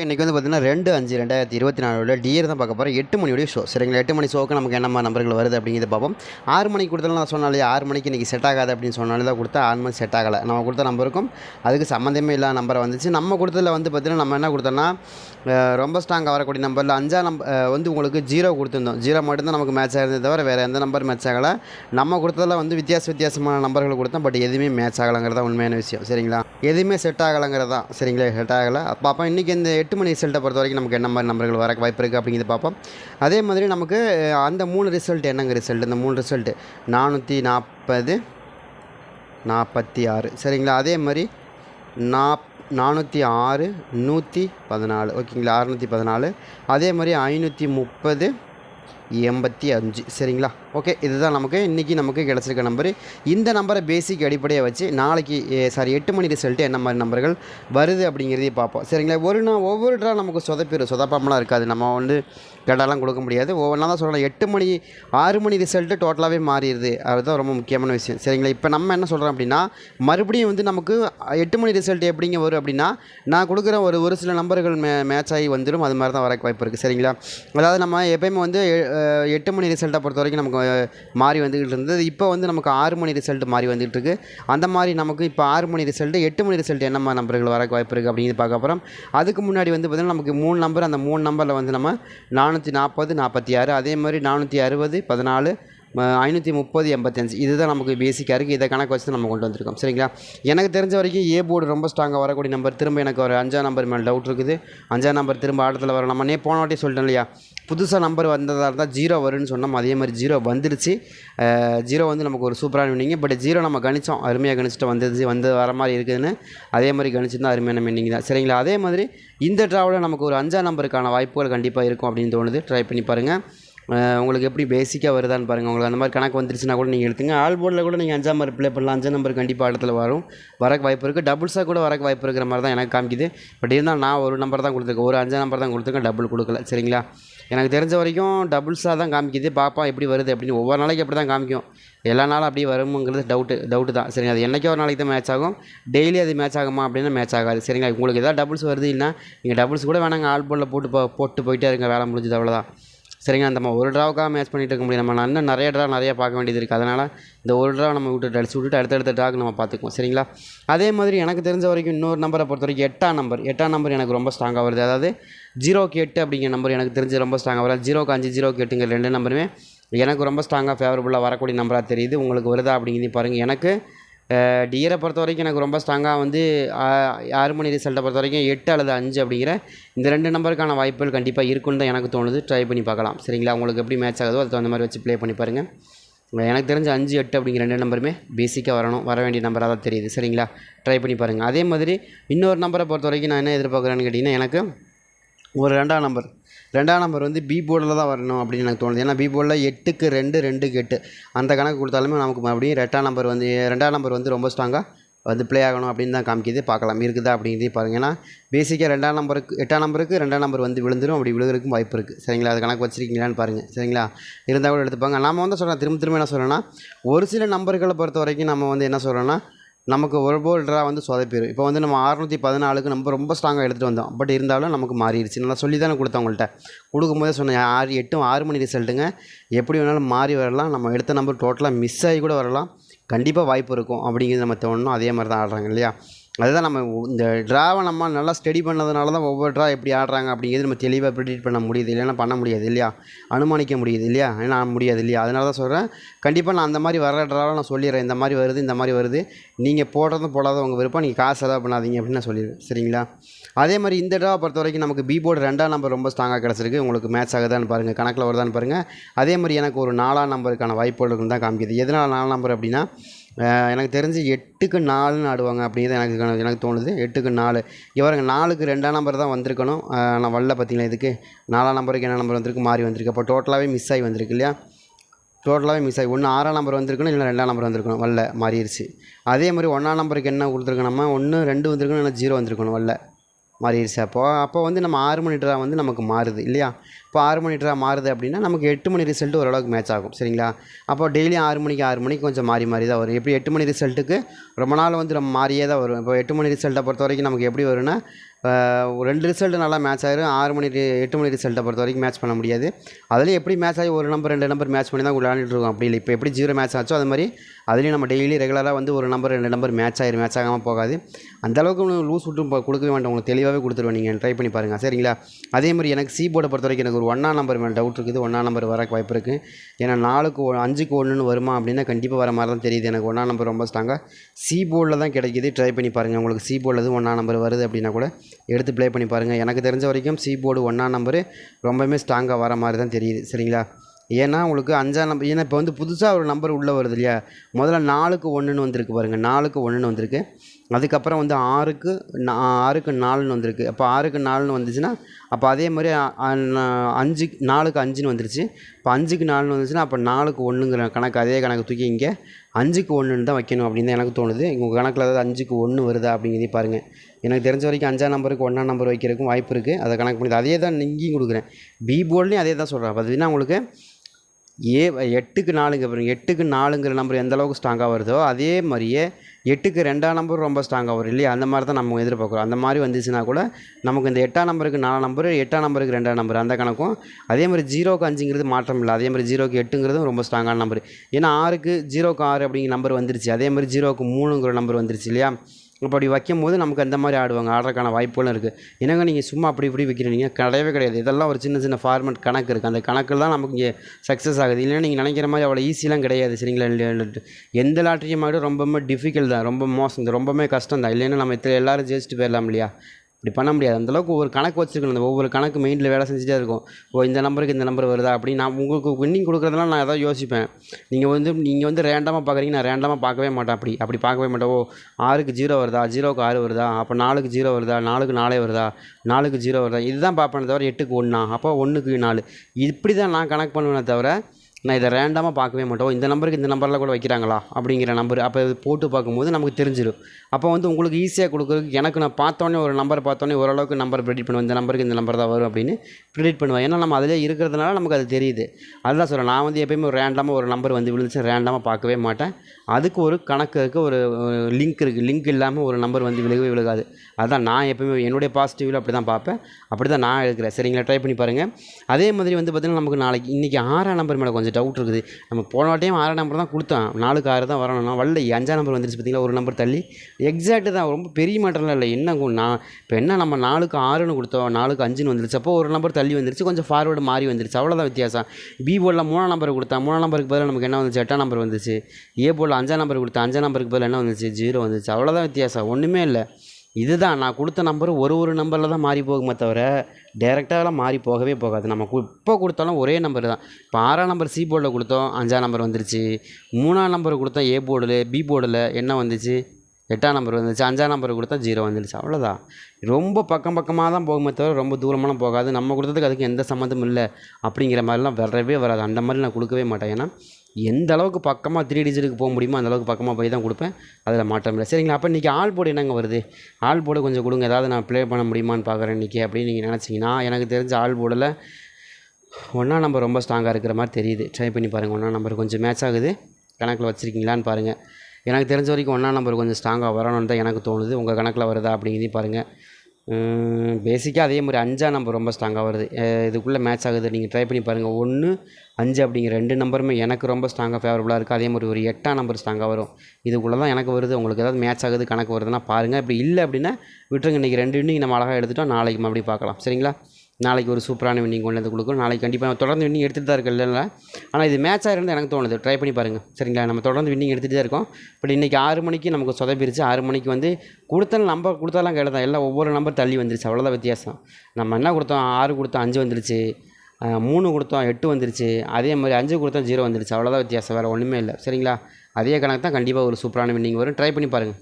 இன்றைக்கி வந்து பார்த்தீங்கன்னா ரெண்டு அஞ்சு ரெண்டாயிரத்தி இருபத்தி நாலு டியர் தான் பார்க்க போகிறோம் எட்டு மணியோடைய ஷோ சரிங்களா? எட்டு மணி ஷோக்கு நமக்கு என்னம்மா நம்பர்கள் வருது அப்படிங்கிறத பார்ப்போம். ஆறு மணிக்கு கொடுத்தாலும் நான் சொன்னாலே ஆறு மணிக்கு இன்றைக்கி செட் ஆகாது அப்படின்னு சொன்னாலே தான் கொடுத்தா ஆறு மணி செட் ஆகலை. நம்ம கொடுத்த நம்பருக்கும் அதுக்கு சம்மந்தமே இல்லாத நம்பர் வந்துச்சு. நம்ம கொடுத்ததில் வந்து பார்த்தீங்கன்னா நம்ம என்ன கொடுத்தோன்னா ரொம்ப ஸ்ட்ராங்காக வரக்கூடிய நம்பரில் அஞ்சா நம்பர் வந்து உங்களுக்கு ஜீரோ கொடுத்துருந்தோம். ஜீரோ மட்டும்தான் நமக்கு மேட்ச் ஆகிருந்தே தவிர வேறு எந்த நம்பர் மேட்ச் ஆகலை. நம்ம கொடுத்ததில் வந்து வித்தியாச வித்தியாசமான நம்பர்கள் கொடுத்தோம். பட் எதுவுமே மேட்ச் ஆகலைங்கிறதா உண்மையான விஷயம். சரிங்களா? எதுவுமே செட் ஆகலைங்கிறது தான். சரிங்களா? செட் ஆகலை. பார்ப்போம் இன்றைக்கி இந்த எட்டு மணி ரிசல்ட்டை பொறுத்த வரைக்கும் நமக்கு என்ன மாதிரி நம்பர்கள் வர வாய்ப்பு இருக்குது அப்படிங்கிறத பார்ப்போம். அதே மாதிரி நமக்கு அந்த மூணு ரிசல்ட் என்னங்க ரிசல்ட் இந்த மூணு ரிசல்ட்டு நானூற்றி நாற்பது நாற்பத்தி ஆறு. சரிங்களா? அதே மாதிரி நாப் நானூற்றி ஆறு நூற்றி பதினாலு. ஓகேங்களா? அறநூற்றி பதினாலு. அதே மாதிரி ஐநூற்றி முப்பது எண்பத்தி அஞ்சு. சரிங்களா? ஓகே இதுதான் நமக்கு. இன்றைக்கி நமக்கு கிடச்சிருக்க நம்பரு இந்த நம்பரை பேசிக் அடிப்படையை வச்சு நாளைக்கு சாரி எட்டு மணி ரிசல்ட்டு என்ன மாதிரி நம்பர்கள் வருது அப்படிங்கிறதையும் பார்ப்போம். சரிங்களா? ஒரு நாள் ஒவ்வொரு ட்ரா நமக்கு சொதப்பிடும் சொதப்பாமலாம் இருக்காது. நம்ம வந்து கடலாம் கொடுக்க முடியாது. ஒவ்வொன்றா தான் சொல்லலாம் எட்டு மணி ஆறு மணி ரிசல்ட்டு டோட்டலாகவே மாறிடுது. அதுதான் ரொம்ப முக்கியமான விஷயம். சரிங்களா? இப்போ நம்ம என்ன சொல்கிறோம் அப்படின்னா மறுபடியும் வந்து நமக்கு எட்டு மணி ரிசல்ட் எப்படிங்க வரும் அப்படின்னா நான் கொடுக்குற ஒரு ஒரு சில நம்பர்கள் மே மேட்ச் ஆகி வந்துடும் அது மாதிரி தான் வரக்கு வாய்ப்பு இருக்குது சரிங்களா? அதாவது நம்ம எப்பயுமே வந்து எட்டு மணி ரிசல்ட்டை பொறுத்த வரைக்கும் நமக்கு மாறி வந்துக்கிட்டு இருந்தது. இப்போ வந்து நமக்கு ஆறு மணி ரிசல்ட் மாறி வந்துகிட்டு இருக்குது அந்த மாதிரி நமக்கு இப்போ ஆறு மணி ரிசல்ட்டு எட்டு மணி ரிசல்ட் என்ன நம்பர்கள் வர வாய்ப்பு இருக்குது அப்படிங்கிறது பார்க்க அப்புறம் அதுக்கு முன்னாடி வந்து பார்த்திங்கன்னா நமக்கு மூணு நம்பர் அந்த மூணு நம்பரில் வந்து நம்ம நானூற்றி நாற்பது நாற்பத்தி ஆறு அதே மாதிரி நானூற்றி அறுபது பதினாலு ஐநூற்றி முப்பது எண்பத்தஞ்சு இதுதான் நமக்கு பேசிக்காக இருக்குது இதை கணக்கு வச்சு தான் நம்ம கொண்டு வந்திருக்கோம். சரிங்களா? எனக்கு தெரிஞ்ச வரைக்கும் ஏ போர்டு ரொம்ப ஸ்ட்ராங்காக வரக்கூடிய நம்பர் திரும்ப எனக்கு ஒரு அஞ்சாம் நம்பர் மேலே டவுட் இருக்குது. அஞ்சாம் நம்பர் திரும்ப ஆட்டத்தில் வரும். நம்ம நே போன வாட்டி சொல்லிட்டேன் இல்லையா? புதுசாக நம்பர் வந்ததாக இருந்தால் ஜீரோ வரும்னு சொன்னோம். அதே மாதிரி ஜீரோ வந்துருச்சு. ஜீரோ வந்து நமக்கு ஒரு சூப்பரான மீனிங் பட் ஜீரோ நம்ம கணிச்சோம். அருமையாக கணிச்சிட்டு வந்தது வந்து வர மாதிரி இருக்குதுன்னு. அதே மாதிரி கணிச்சிருந்தா அருமையான மீனிங் தான். சரிங்களா? அதே மாதிரி இந்த ட்ராவலில் நமக்கு ஒரு அஞ்சாம் நம்பருக்கான வாய்ப்புகள் கண்டிப்பாக இருக்கும் அப்படின்னு தோணுது. ட்ரை பண்ணி பாருங்கள் உங்களுக்கு எப்படி பேசிக்காக வருதான்னு பாருங்கள் உங்களுக்கு அந்த மாதிரி கணக்கு வந்துருச்சுன்னா கூட நீங்கள் எடுத்துங்க. ஆல் போர்டில் கூட நீங்கள் அஞ்சாம் நம்பர் ப்ளே பண்ணலாம். அஞ்சாம் நம்பர் கண்டிப்பாக இடத்துல வரும். வரக்கு வாய்ப்பு இருக்குது டபுள்ஸாக கூட வரக்கு வாய்ப்பு இருக்கிற மாதிரி தான் எனக்கு காமிக்குது. பட் இருந்தாலும் நான் ஒரு நம்பர் தான் கொடுத்துருக்கேன். ஒரு அஞ்சாம் நம்பர் தான் கொடுத்துருக்கேன். டபுள் கொடுக்கல. சரிங்களா? எனக்கு தெரிஞ்ச வரைக்கும் டபுள்ஸாக தான் காமிக்குது. பாப்பா எப்படி வருது அப்படின்னு ஒவ்வொரு நாளைக்கு அப்படி தான் காமிக்கும். எல்லா நாளும் அப்படியே வருமுங்கிறது டவுட்டு டவுட்டு தான். சரிங்க அது என்றைக்கோ ஒரு நாளைக்கு தான் மேட்ச் ஆகும். டெய்லி அது மேட்ச் ஆகுமா அப்படின்னா மேட்ச் ஆகாது. சரிங்களா? உங்களுக்கு எதாவது டபுள்ஸ் வருது இல்லைனா நீங்கள் டபுள்ஸ் கூட வேணாங்க. ஆல் போட்டு போ போட்டு போயிட்டே இருங்க. வேலை முடிஞ்சது அவ்வளோதான் சரிங்க அந்த நம்ம ஒரு ட்ராவுக்காக மேட்ச் பண்ணிகிட்டு இருக்க முடியும். நம்ம இன்னும் நிறைய ட்ரா நிறைய பார்க்க வேண்டியது இருக்குது அதனால் இந்த ஒரு ட்ரா நம்ம விட்டு அடிச்சு விட்டுட்டு அடுத்தடுத்த ட்ராக்கு நம்ம பார்த்துக்குவோம். சரிங்களா? அதே மாதிரி எனக்கு தெரிஞ்ச வரைக்கும் இன்னொரு நம்பரை பொறுத்த வரைக்கும் எட்டாம் நம்பர் எட்டாம் நம்பர் எனக்கு ரொம்ப ஸ்ட்ராங்காக வருது. அதாவது ஜீரோக்கு எட்டு அப்படிங்கிற நம்பர் எனக்கு தெரிஞ்சு ரொம்ப ஸ்ட்ராங்காக வருது. ஜீரோக்கு அஞ்சு ஜீரோக்கு எட்டுங்கிற ரெண்டு நம்பருமே எனக்கு ரொம்ப ஸ்ட்ராங்காக ஃபேவரபுளாக வரக்கூடிய நம்பராக தெரியுது. உங்களுக்கு வருதா அப்படிங்கிறதையும் பாருங்கள் எனக்கு டியரை பொறுத்த வரைக்கும் எனக்கு ரொம்ப ஸ்ட்ராங்காக வந்து ஆறு மணி ரிசல்ட்டை பொறுத்த வரைக்கும் எட்டு அல்லது அஞ்சு அப்படிங்கிற இந்த ரெண்டு நம்பருக்கான வாய்ப்புகள் கண்டிப்பாக இருக்குன்னு தான் எனக்கு தோணுது. ட்ரை பண்ணி பார்க்கலாம். சரிங்களா? உங்களுக்கு எப்படி மேட்ச் ஆகுதோ அதுக்கு தகுந்த மாதிரி வச்சு ப்ளே பண்ணி பாருங்கள் எனக்கு தெரிஞ்ச அஞ்சு எட்டு அப்படிங்கிற ரெண்டு நம்பருமே பேசிக்காக வரணும். வர வேண்டிய நம்பராக தான் தெரியுது. சரிங்களா? ட்ரை பண்ணி பாருங்கள் அதே மாதிரி இன்னொரு நம்பரை பொறுத்த வரைக்கும் நான் என்ன எதிர்பார்க்குறேன்னு கேட்டிங்கன்னா எனக்கு ஒரு ரெண்டாம் நம்பர். ரெண்டாம் நம்பர் வந்து பி போர்டில் தான் வரணும் அப்படின்னு எனக்கு தோணுது. ஏன்னா பி போர்டில் எட்டுக்கு ரெண்டு ரெண்டுக்கு எட்டு அந்த கணக்கு கொடுத்தாலுமே நமக்கு மறுபடியும் ரெண்டாம் நம்பர் வந்து ரெண்டாம் நம்பர் வந்து ரொம்ப ஸ்ட்ராங்காக வந்து ப்ளே ஆகணும் அப்படின்னு தான் காமிக்குது. பார்க்கலாம். இருக்குதா அப்படிங்கிறதே பாருங்கள் ஏன்னா பேசிக்காக ரெண்டாம் நம்பருக்கு எட்டாம் நம்பருக்கு ரெண்டாம் நம்பர் வந்து விழுந்துடும் அப்படி விழுகிறதுக்கும் வாய்ப்பு இருக்குது சரிங்களா? அது கணக்கு வச்சிருக்கீங்களான்னு பாருங்கள் சரிங்களா? இருந்தால் கூட எடுத்துப்பாங்க. நாம் வந்து சொல்கிறேன் திரும்ப திரும்ப என்ன சொல்கிறேன்னா ஒரு சில நம்பர்களை பொறுத்த வரைக்கும் நம்ம வந்து என்ன சொல்கிறோன்னா நமக்கு ஒரு போல்ட்ரா வந்து சொதப்பிடும் இப்போ வந்து நம்ம அறநூற்றி பதினாலுக்கு நம்ம ரொம்ப ஸ்ட்ராங்காக எடுத்துகிட்டு வந்தோம். பட் இருந்தாலும் நமக்கு மாறிடுச்சு நான் சொல்லி தானே கொடுத்தேன் உங்கள்கிட்ட கொடுக்கும்போதே சொன்னேன் ஆறு எட்டும் ஆறு மணி ரிசல்ட்டுங்க எப்படி வேணாலும் மாறி வரலாம். நம்ம எடுத்த நம்பர் டோட்டலாக மிஸ் ஆகி கூட வரலாம். கண்டிப்பாக வாய்ப்பு இருக்கும். அப்படிங்கிறது நம்ம தோணணும் அதே மாதிரி தான் ஆடுறாங்க இல்லையா? அதுதான் நம்ம இந்த ட்ராவை நம்ம நல்லா ஸ்டடி பண்ணதுனால தான் ஒவ்வொரு ட்ரா எப்படி ஆடுறாங்க அப்படிங்கிறது நம்ம தெளிவாக ப்ரிடிக்ட் பண்ண முடியுது. இல்லைன்னா பண்ண முடியாது இல்லையா? அனுமானிக்க முடியுது இல்லையா? ஏன்னா முடியாது இல்லையா? அதனால தான் சொல்கிறேன் கண்டிப்பாக நான் அந்த மாதிரி வர ட்ராவை நான் சொல்லிடுறேன். இந்த மாதிரி வருது இந்த மாதிரி வருது. நீங்கள் போடுறதும் போடாத உங்கள் விருப்பம். நீங்கள் காசு செலவு பண்ணாதீங்க அப்படின்னு நான் சொல்லிடுவேன் சரிங்களா? அதே மாதிரி இந்த ட்ராவை பொறுத்த வரைக்கும் நமக்கு பி போர்டு ரெண்டாம் நம்பர் ரொம்ப ஸ்ட்ராங்காக கிடச்சிருக்கு. உங்களுக்கு மேட்ச் ஆகுதான்னு பாருங்கள் கணக்கில் வருதான்னு பாருங்கள் அதே மாதிரி எனக்கு ஒரு நாலாம் நம்பருக்கான வாய்ப்புகள் தான் காமிக்குது. எதனால் நாலாம் நம்பர் அப்படின்னா எனக்கு தெரிஞ்சு எட்டுக்கு நாலுன்னு ஆடுவாங்க அப்படிங்கிறது எனக்கு எனக்கு தோணுது. எட்டுக்கு நாலு. இவருங்க நாலுக்கு ரெண்டாம் நம்பர் தான் வந்திருக்கணும். நான் வரல பார்த்தீங்களா இதுக்கு? நாலாம் நம்பருக்கு என்ன நம்பர் வந்திருக்கு? மாறி வந்திருக்கு. அப்போ டோட்டலாகவே மிஸ் ஆகி வந்திருக்கு இல்லையா? டோட்டலாகவே மிஸ் ஆகி ஒன்று ஆறாம் நம்பர் வந்திருக்கணும் இல்லை ரெண்டாம் நம்பர் வந்திருக்கணும். வரல மாறிடுச்சு அதே மாதிரி ஒன்றாம் நம்பருக்கு என்ன கொடுத்துருக்கணும் நம்ம ஒன்று ரெண்டு வந்திருக்கணும் இல்லை ஜீரோ வந்திருக்கணும். வரல. மாறிடுச்சு. அப்போது அப்போ வந்து நம்ம ஆறு மணி ட்ரா வந்து நமக்கு மாறுது இல்லையா? இப்போ ஆறு மணி ட்ரா மாறுது அப்படின்னா நமக்கு எட்டு மணி ரிசல்ட் ஓரளவுக்கு மேட்ச் ஆகும் சரிங்களா? அப்போ டெய்லி ஆறு மணிக்கு ஆறு மணிக்கு கொஞ்சம் மாறி மாறி தான் வரும். எப்படி எட்டு மணி ரிசல்ட்டுக்கு ரொம்ப நாள் வந்து நம்ம மாறியே தான் வரும். இப்போ எட்டு மணி ரிசல்ட்டை பொறுத்த வரைக்கும் நமக்கு எப்படி வரும்னா ரெண்டு ரிசல்ட் நல்லா மேட்ச் ஆயிரும். ஆறு மணி எட்டு மணி ரிசல்ட்டை பொறுத்த வரைக்கும் மேட்ச் பண்ண முடியாது. அதுலேயும் எப்படி மேட்ச் ஆகி ஒரு நம்பர் ரெண்டு நம்பர் மேட்ச் பண்ணி தான் விளையாண்டுட்டு இருக்கோம். அப்படி இல்லை. இப்போ எப்படி ஜீரோ மேட்ச் ஆச்சோ அது மாதிரி அதுலேயும் நம்ம டெய்லி ரெகுலராக வந்து ஒரு நம்பர் ரெண்டு நம்பர் மேட்ச் ஆயிரும் மேட்ச் ஆகாமல் போகாது. அந்த அளவுக்கு உங்களுக்கு லூஸ் விட்டு கொடுக்கவே வேண்டாம். உங்களுக்கு தெளிவாகவே கொடுத்துருவேன். நீங்கள் ட்ரை பண்ணி பாருங்கள் சரிங்களா? அதே மாதிரி எனக்கு சி போர்டை பொறுத்த வரைக்கும் எனக்கு ஒரு ஒன்றா நம்பர் மேலே டவுட் இருக்குது. ஒன்றா நம்பர் வர வாய்ப்பு இருக்குது ஏன்னா நாலுக்கு ஒ- அஞ்சுக்கு ஒன்றுன்னு வருமா அப்படின்னா கண்டிப்பாக வர மாதிரி தான் தெரியுது. எனக்கு ஒன்றா நம்பர் ரொம்ப ஸ்ட்ராங்காக சி போர்டில் தான் கிடைக்கிது. ட்ரை பண்ணி பாருங்கள் உங்களுக்கு சி போர்டில் எதுவும் ஒன்றா நம்பர் வருது அப்படின்னா கூட எடுத்து ப்ளே பண்ணி பாருங்கள் எனக்கு தெரிஞ்ச வரைக்கும் சி போர்டு ஒன்றா நம்பரு ரொம்பவுமே ஸ்ட்ராங்காக வர மாதிரி தான் தெரியுது. சரிங்களா? ஏன்னா உங்களுக்கு அஞ்சாம் நம்பர் ஏன்னா இப்போ வந்து புதுசாக ஒரு நம்பர் உள்ளே வருது இல்லையா? முதல்ல நாலுக்கு ஒன்றுன்னு வந்திருக்கு பாருங்கள் நாலுக்கு ஒன்றுன்னு வந்திருக்கு. அதுக்கப்புறம் வந்து ஆறுக்கு நா- ஆறுக்கு நாலுன்னு வந்திருக்கு. அப்போ ஆறுக்கு நாலுன்னு வந்துச்சுன்னா அப்போ அதே மாதிரி அஞ்சு நாலுக்கு அஞ்சுன்னு வந்துருச்சு. இப்போ அஞ்சுக்கு நாலுன்னு வந்துச்சுன்னா அப்போ நாலுக்கு ஒன்றுங்கிற கணக்கு அதே கணக்கு தூக்கி இங்கே அஞ்சுக்கு ஒன்றுன்னு தான் வைக்கணும் அப்படின்னு தான் எனக்கு தோணுது. உங்கள் கணக்கில் ஏதாவது அஞ்சுக்கு ஒன்று வருதா அப்படிங்கிறதையும் பாருங்கள் எனக்கு தெரிஞ்ச வரைக்கும் அஞ்சாம் நம்பருக்கு ஒன்றாம் நம்பர் வைக்கிறதுக்கும் வாய்ப்பு இருக்குது அதை கணக்கு பண்ணி அதே தான் இங்கேயும் கொடுக்குறேன். பி போர்ட்லேயும் அதே தான் சொல்கிறேன் பார்த்தீங்கன்னா உங்களுக்கு ஏ எட்டுக்கு நாலுங்க பாருங்க எட்டுக்கு நாலுங்கிற நம்பர் எந்த அளவுக்கு ஸ்ட்ராங்காக வருதோ அதே மாதிரியே எட்டுக்கு ரெண்டாம் நம்பர் ரொம்ப ஸ்ட்ராங்காக வரும் இல்லையா? அந்த மாதிரி தான் நம்ம எதிர்பார்க்குறோம். அந்த மாதிரி வந்துச்சுன்னா கூட நமக்கு இந்த எட்டாம் நம்பருக்கு நாலாம் நம்பர் எட்டாம் நம்பருக்கு ரெண்டாம் நம்பர் அந்த கணக்கும். அதே மாதிரி ஜீரோக்கு அஞ்சுங்கிறது மாற்றம் இல்லை. அதே மாதிரி ஜீரோக்கு எட்டுங்கிறதும் ரொம்ப ஸ்ட்ராங்கான நம்பர். ஏன்னா ஆறுக்கு ஜீரோக்கு ஆறு அப்படிங்கிற நம்பர் வந்துருச்சு. அதே மாதிரி ஜீரோக்கு மூணுங்கிற நம்பர் வந்துருச்சு இல்லையா? அப்படி வைக்கும்போது நமக்கு அந்த மாதிரி ஆடுவாங்க? ஆடுறதுக்கான வாய்ப்புகளும் இருக்குது என்னங்க நீங்கள் சும்மா அப்படி இப்படி வைக்கிறீங்க? கிடையவே கிடையாது. இதெல்லாம் ஒரு சின்ன சின்ன ஃபார்மெட் கணக்கு இருக்குது அந்த கணக்கில் தான் நமக்கு இங்கே சக்ஸஸ் ஆகுது. இல்லைன்னா நீங்கள் நினைக்கிற மாதிரி அவ்வளோ ஈஸிலாம் கிடையாது. சரிங்களா? எந்த லாட்ரியும் ஆடு ரொம்பவுமே டிஃபிகல்ட் தான். ரொம்ப மோசம். ரொம்பவுமே கஷ்டம் தான். இல்லைன்னா நம்ம இத்தனை எல்லாரும் ஜெயிச்சுட்டு போயிடலாம் இல்லையா? இப்படி பண்ண முடியாது. அந்தளவுக்கு ஒவ்வொரு கணக்கு வச்சுருக்கணும். அந்த ஒவ்வொரு கணக்கு மெயினில் வேலை செஞ்சுட்டே இருக்கும். ஓ இந்த நம்பருக்கு இந்த நம்பர் வருதா? அப்படி நான் உங்களுக்கு வின்னிங் கொடுக்குறதெல்லாம் நான் ஏதாவது யோசிப்பேன். நீங்கள் வந்து நீங்கள் வந்து ரேண்டமாக பார்க்குறீங்க நான் ரேண்டமாக பார்க்கவே மாட்டேன். அப்படி அப்படி பார்க்கவே மாட்டேன். ஓ ஆறுக்கு ஜீரோ வருதா? ஜீரோவுக்கு ஆறு வருதா? அப்போ நாலுக்கு ஜீரோ வருதா? நாலுக்கு நாலே வருதா? நாலுக்கு ஜீரோ வருதா? இதுதான் பார்ப்பேனே தவிர எட்டுக்கு ஒன்றா அப்போ ஒன்றுக்கு நாலு. இப்படி தான் நான் கணக்கு பண்ணுவேனே தவிர நான் இதை ரேண்டமாக பார்க்கவே மாட்டோம். இந்த நம்பருக்கு இந்த நம்பரில் கூட வைக்கிறாங்களா? அப்படிங்கிற நம்பர் அப்போ இது போட்டு பார்க்கும்போது நமக்கு தெரிஞ்சிடும். அப்போ வந்து உங்களுக்கு ஈஸியாக கொடுக்குறதுக்கு எனக்கு நான் பார்த்தோன்னே ஒரு நம்பர் பார்த்தோன்னே ஓரளவுக்கு நம்பர் ப்ரெடிட் பண்ணுவேன். இந்த நம்பருக்கு இந்த நம்பர் தான் வரும் அப்படின்னு ப்ரெடிட் பண்ணுவேன். ஏன்னா நம்ம அதிலே இருக்கிறதுனால நமக்கு அது தெரியுது. அதுதான் சொல்கிறேன் நான் வந்து எப்பயுமே ஒரு ரேண்டமாக ஒரு நம்பர் வந்து விழுந்துச்சு ரேண்டமாக பார்க்கவே மாட்டேன். அதுக்கு ஒரு கணக்கு இருக்குது ஒரு லிங்க் இருக்குது லிங்க் இல்லாமல் ஒரு நம்பர் வந்து விழுகவே விழுகாது. அதுதான் நான் எப்பயுமே என்னுடைய பாசிட்டிவில் அப்படி தான் பார்ப்பேன். அப்படி தான் நான் எடுக்கிறேன். சரிங்களா? ட்ரை பண்ணி பாருங்கள் அதே மாதிரி வந்து பார்த்திங்கன்னா நமக்கு நாளைக்கு இன்றைக்கி ஆறாம் நம்பர் மேலே கொஞ்சம் டவுட் இருக்குது. நம்ம போன வாட்டியும் ஆறாம் நம்பர் தான் கொடுத்தான். நாலுக்கு ஆறு தான் வரணும்னா வரல. அஞ்சாம் நம்பர் வந்துருச்சு பார்த்தீங்களா? ஒரு நம்பர் தள்ளி. எக்ஸாக்ட்டு தான். ரொம்ப பெரிய மாற்றம்லாம் இல்லை. என்ன நான் இப்போ என்ன நம்ம நாலுக்கு ஆறுன்னு கொடுத்தோம். நாலுக்கு அஞ்சுன்னு வந்துருச்சு. அப்போ ஒரு நம்பர் தள்ளி வந்துருச்சு. கொஞ்சம் ஃபார்வேர்டு மாறி வந்துருச்சு. அவ்வளோதான் வித்தியாசம். பி போர்டில் மூணாம் நம்பர் கொடுத்தா மூணாம் நம்பருக்கு பதிலாக நமக்கு என்ன வந்துச்சு? எட்டாம் நம்பர் வந்துச்சு. ஏ போர்டில் அஞ்சாம் நம்பர் கொடுத்தா அஞ்சாம் நம்பருக்கு பதிலாக என்ன வந்துச்சு? ஜீரோ வந்துச்சு. அவ்வளோதான் வித்தியாசம். ஒன்றுமே இல்லை. இதுதான் நான் கொடுத்த நம்பர் ஒரு ஒரு நம்பரில் தான் மாறி போகுமே தவிர டேரெக்டாகலாம் மாறி போகவே போகாது. நம்ம கு- இப்போ கொடுத்தாலும் ஒரே நம்பர் தான். இப்போ ஆறாம் நம்பர் சி போர்டில் கொடுத்தோம் அஞ்சாம் நம்பர் வந்துருச்சு. மூணாம் நம்பர் கொடுத்தோம் ஏ போர்டில் பி போர்டில் என்ன வந்துச்சு? எட்டாம் நம்பர் வந்துச்சு. அஞ்சாம் நம்பர் கொடுத்தா ஜீரோ வந்துடுச்சு அவ்வளோதான் ரொம்ப பக்கம் பக்கமாக தான் போகுமே தவிர ரொம்ப தூரமெல்லாம் போகாது. நம்ம கொடுத்ததுக்கு அதுக்கு எந்த சம்மந்தமும் இல்லை. அப்படிங்கிற மாதிரிலாம் வரவே வராது. அந்த மாதிரி நான் கொடுக்கவே மாட்டேன். ஏன்னா எந்த அளவுக்கு பக்கமாக த்ரீ டிஜிட்டுக்கு போக முடியுமோ அந்த அளவுக்கு பக்கமாக போய் தான் கொடுப்பேன். அதில் மாற்றம் இல்லை. சரிங்களா? அப்போ இன்றைக்கி ஆள் போர்டு என்னங்க வருது? ஆள் போர்டு கொஞ்சம் கொடுங்க. ஏதாவது நான் ப்ளே பண்ண முடியுமான்னு பார்க்குறேன் இன்றைக்கி அப்படின்னு நீங்கள் நினச்சிங்கன்னா எனக்கு தெரிஞ்ச ஆள் போர்டில் ஒன்றா நம்பர் ரொம்ப ஸ்ட்ராங்காக இருக்கிற மாதிரி தெரியுது. ட்ரை பண்ணி பாருங்கள் ஒன்றா நம்பர் கொஞ்சம் மேட்ச் ஆகுது. கணக்கில் வச்சுருக்கீங்களான்னு பாருங்கள் எனக்கு தெரிஞ்ச வரைக்கும் ஒன்றா நம்பர் கொஞ்சம் ஸ்ட்ராங்காக வரணும்னு தான் எனக்கு தோணுது. உங்கள் கணக்கில் வருதா அப்படிங்கிறதையும் பாருங்கள் பேசிக்காக அதே மாதிரி அஞ்சா நம்பர் ரொம்ப ஸ்ட்ராங்காக வருது. இதுக்குள்ளே மேட்ச் ஆகுது. நீங்கள் ட்ரை பண்ணி பாருங்கள் ஒன்று அஞ்சு அப்படிங்கிற ரெண்டு நம்பருமே எனக்கு ரொம்ப ஸ்ட்ராங்காக ஃபேவரபுளாக இருக்குது அதே மாதிரி ஒரு எட்டாம் நம்பர் ஸ்ட்ராங்காக வரும். இதுக்குள்ளே தான் எனக்கு வருது. உங்களுக்கு ஏதாவது மேட்ச் ஆகுது கணக்கு வருதுன்னா பாருங்கள் இப்படி இல்லை அப்படின்னா விட்டுருங்க. இன்றைக்கி ரெண்டு இன்னைக்கு நம்ம அழகாக எடுத்துட்டோம். நாளைக்கு மறுபடியும் பார்க்கலாம். சரிங்களா? நாளைக்கு ஒரு சூப்பரான வின்னிங் கொண்டு வந்து கொடுக்கும் நாளைக்கு கண்டிப்பாக தொடர்ந்து வின்னிங் எடுத்துகிட்டு தான் இருக்கு இல்லைல்ல? ஆனால் இது மேட்ச் ஆகிருந்து எனக்கு தோணுது. ட்ரை பண்ணி பாருங்கள் சரிங்களா? நம்ம தொடர்ந்து வின்னிங் எடுத்துகிட்டு தான் இருக்கோம். பட் இன்றைக்கி ஆறு மணிக்கு நமக்கு சொதப்பிருச்சு. ஆறு மணிக்கு வந்து கொடுத்த நம்பர் கொடுத்தாலாம் கேட்டு தான். எல்லாம் ஒவ்வொரு நம்பர் தள்ளி வந்துருச்சு. அவ்வளோதான் வித்தியாசம். நம்ம என்ன கொடுத்தோம்? ஆறு கொடுத்தோம் அஞ்சு வந்துருச்சு. மூணு கொடுத்தோம் எட்டு வந்துருச்சு. அதே மாதிரி அஞ்சு கொடுத்தோம் ஜீரோ வந்துருச்சு. அவ்வளோதான் வித்தியாசம். வேறு ஒன்றுமே இல்லை. சரிங்களா? அதே கணக்கு தான் கண்டிப்பாக ஒரு சூப்பரான வின்னிங் வரும். ட்ரை பண்ணி பாருங்கள்